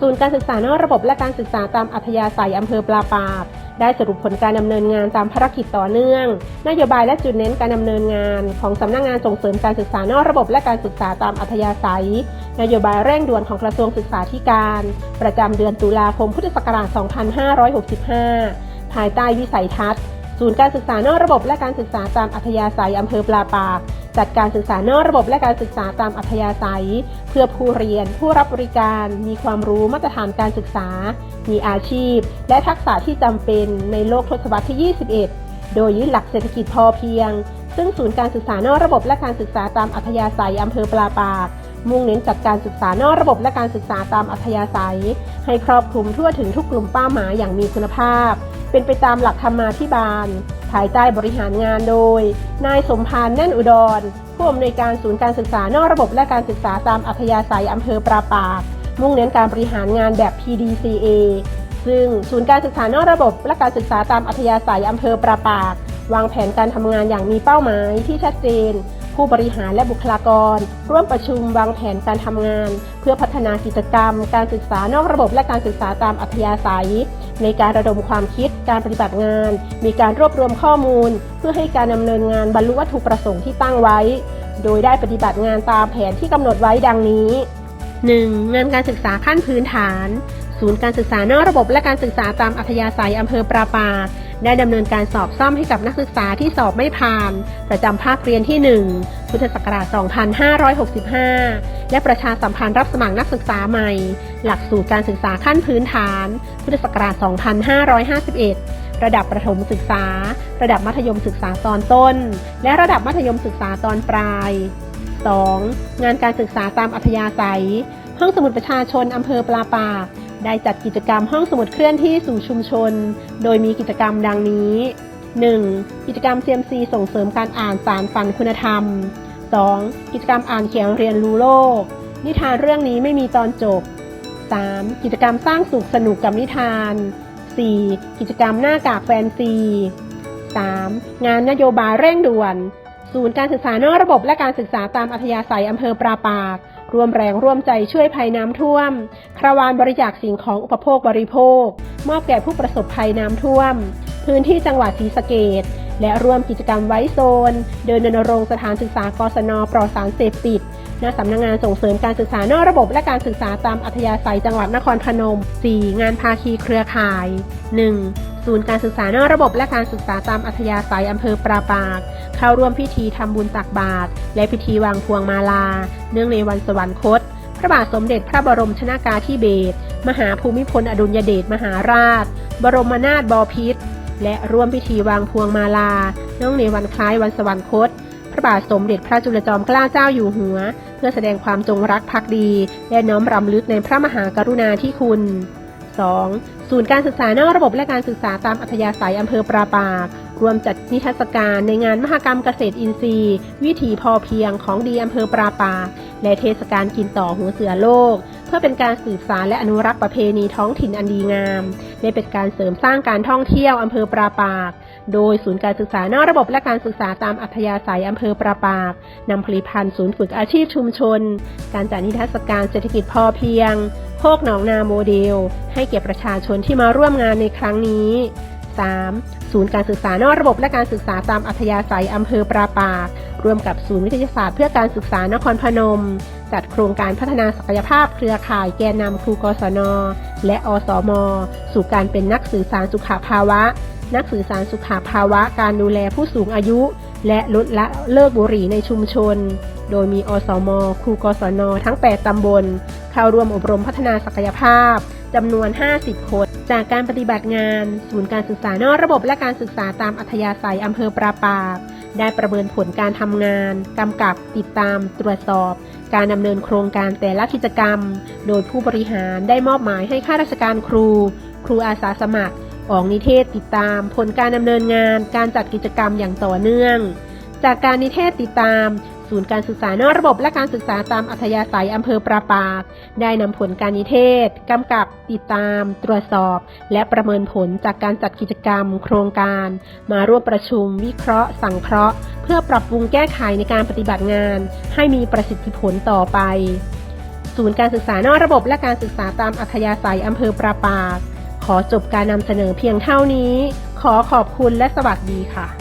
ศูนย์การศึกษานอกระบบและการศึกษาตามอัธยาศัยอำเภอปลาปากได้สรุปผลการดำเนินงานตามภารกิจต่อเนื่อง นโยบายและจุดเน้นการดำเนินงานของสำนักงงานส่งเสริมการศึกษานอกระบบและการศึกษาตามอัธยาศัย นโยบายเร่งด่วนของกระทรวงศึกษาธิการ ประจำเดือนตุลาคมพุทธศักราช 2565 ภายใต้วิสัยทัศน์ ศูนย์การศึกษานอกระบบและการศึกษาตามอัธยาศัยอำเภอปลาปากจัดการศึกษานอกระบบและการศึกษาตามอัธยาศัย เพื่อผู้เรียนผู้รับบริการ มีความรู้มาตรฐานการศึกษา มีอาชีพ และทักษะที่จำเป็นในโลกทศวรรษที่ 21 โดยยึดหลักเศรษฐกิจพอเพียง ซึ่งศูนย์การศึกษานอกระบบและการศึกษาตามอัธยาศัยอำเภอปลาปาก มุ่งเน้นจัดการศึกษานอกระบบและการศึกษาตามอัธยาศัย ให้ครอบคลุมทั่วถึงทุกกลุ่มเป้าหมายอย่างมีคุณภาพ เป็นไปตามหลักธรรมาภิบาล ภายใต้บริหารงานโดย นายสมพานแน่นอุดร ผู้อำนวยการศูนย์การศึกษานอกระบบและการศึกษาตามอัธยาศัยอำเภอปราปาก มุ่งเน้นการบริหารงานแบบ PDCA ซึ่งศูนย์การศึกษานอกระบบและการศึกษาตามอัธยาศัยอำเภอปราปาก วางแผนการทำงานอย่างมีเป้าหมายที่ชัดเจน ผู้บริหารและบุคลากร ร่วมประชุมวางแผนการทำงาน เพื่อพัฒนากิจกรรม การศึกษานอกระบบและการศึกษาตามอัธยาศัย ในการระดมความคิดการปฏิบัติงาน มีการรวบรวมข้อมูล เพื่อให้การดำเนินงานบรรลุวัตถุประสงค์ที่ตั้งไว้ โดยได้ปฏิบัติงานตามแผนที่กำหนดไว้ดังนี้ 1. งานการศึกษาขั้นพื้นฐาน ศูนย์การศึกษานอกระบบและการศึกษาตามอัธยาศัยอำเภอปราปา ได้ดำเนินการสอบซ่อมให้กับนักศึกษาที่สอบไม่ผ่าน ประจำภาคเรียนที่ 1 พุทธศักราช 2565 และประชาสัมพันธ์รับสมัครนักศึกษาใหม่ หลักสูตรการศึกษาขั้นพื้นฐาน พุทธศักราช 2551 ระดับประถมศึกษา ระดับมัธยมศึกษาตอนต้น และระดับมัธยมศึกษาตอนปลาย 2. งานการศึกษาตามอัธยาศัย ห้องสมุดประชาชนอำเภอปลาปาก ได้จัดกิจกรรมห้องสมุดเคลื่อนที่สู่ชุมชน โดยมีกิจกรรมดังนี้ 1. กิจกรรม CMC ส่งเสริมการอ่านสารฝันคุณธรรม 2. กิจกรรมอ่านเขียนเรียนรู้โลก นิทานเรื่องนี้ไม่มีตอนจบ 3. กิจกรรมสร้างสุขสนุกกับนิทาน 4. กิจกรรมหน้ากากแฟนซี 3. งานนโยบายเร่งด่วน ศูนย์การศึกษานอกระบบและการศึกษาตามอัธยาศัยอำเภอปราปาก ร่วมแรงร่วมใจช่วยภัยน้ำท่วม คราวานบริจาคสิ่งของอุปโภคบริโภค มอบแก่ผู้ประสบภัยน้ำท่วม พื้นที่จังหวัดศรีสะเกดและร่วมกิจกรรมไว้โซน เดินรณรงค์สถานศึกษากศนปลอดสารเสพติดณสำนักงงานส่งเสริมการศึกษานอกระบบและการศึกษาตามอัธยาศัยจังหวัดนครพนม 4. งานภาคีเครือข่าย 1. ศูนย์การศึกษานอกระบบและการศึกษาตามอัธยาศัยอำเภอปราปาก เข้าร่วมพิธีทำบุญตักบาตรและพิธีวางพวงมาลา เนื่องในวันสวรรคต พระบาทสมเด็จพระบรมชนากาธิเบศรมหาภูมิพลอดุลยเดชมหาราช บรมนาถบพิตรและร่วมพิธีวางพวงมาลา เนื่องในวันคล้ายวันสวรรคต พระบาทสมเด็จพระจุลจอมเกล้าเจ้าอยู่หัว เพื่อแสดงความจงรักภักดี และน้อมรำลึกในพระมหากรุณาธิคุณ 2. ศูนย์การศึกษานอกระบบและการศึกษาตามอัธยาศัยอำเภอปราปาก รวมจัดนิทรรศการในงานมหกรรมเกษตรอินทรีย์ วิถีพอเพียงของดีอำเภอปราปาก และเทศกาลกินต่อหัวเสือโลก เพื่อเป็นการสืบสานและอนุรักษ์ประเพณีท้องถิ่นอันดีงามและเป็นการเสริมสร้างการท่องเที่ยวอำเภอปราปาก โดยศูนย์การศึกษานอกระบบและการศึกษาตามอัธยาศัยอำเภอปราปากนำผลิตภัณฑ์ศูนย์ฝึกอาชีพชุมชน การจัดนิทรรศการเศรษฐกิจพอเพียง โคกหนองนาโมเดล ให้แก่ประชาชนที่มาร่วมงานในครั้งนี้ 3. ศูนย์การศึกษานอกระบบและการศึกษาตามอัธยาศัยอำเภอปราปาก ร่วมกับศูนย์วิทยาศาสตร์เพื่อการศึกษานครพนม จัดโครงการพัฒนาศักยภาพเครือข่ายแกนนำครูกศน และอสม สู่การเป็นนักสื่อสารสุขภาวะ นักสื่อสารสุขภาวะ การดูแลผู้สูงอายุ และลดละเลิกบุหรี่ในชุมชน โดยมีอสม ครูกศน ทั้ง 8 ตำบล เข้าร่วมอบรมพัฒนาศักยภาพจำนวน 50 คน จากการปฏิบัติงาน ศูนย์การศึกษานอกระบบและการศึกษาตามอัธยาศัยอำเภอปราปาก ได้ประเมินผลการทำงานกำกับติดตาม ตรวจสอบ การดำเนินโครงการแต่ละกิจกรรม โดยผู้บริหารได้มอบหมายให้ข้าราชการครู ครูอาสาสมัคร ออกนิเทศติดตาม ผลการดำเนินงาน การจัดกิจกรรมอย่างต่อเนื่อง จากการนิเทศติดตาม ศูนย์การศึกษานอกระบบและการศึกษาตามอัธยาศัยอำเภอปราปาก ได้นำผลการนิเทศ กำกับติดตาม ตรวจสอบ และประเมินผลจากการจัดกิจกรรม โครงการ มาร่วมประชุม วิเคราะห์ สังเคราะห์ เพื่อปรับปรุงแก้ไขในการปฏิบัติงาน ให้มีประสิทธิผลต่อไป ศูนย์การศึกษานอกระบบและการศึกษาตามอัธยาศัยอำเภอปราปาก ขอจบการนำเสนอเพียงเท่านี้ ขอขอบคุณและสวัสดีค่ะ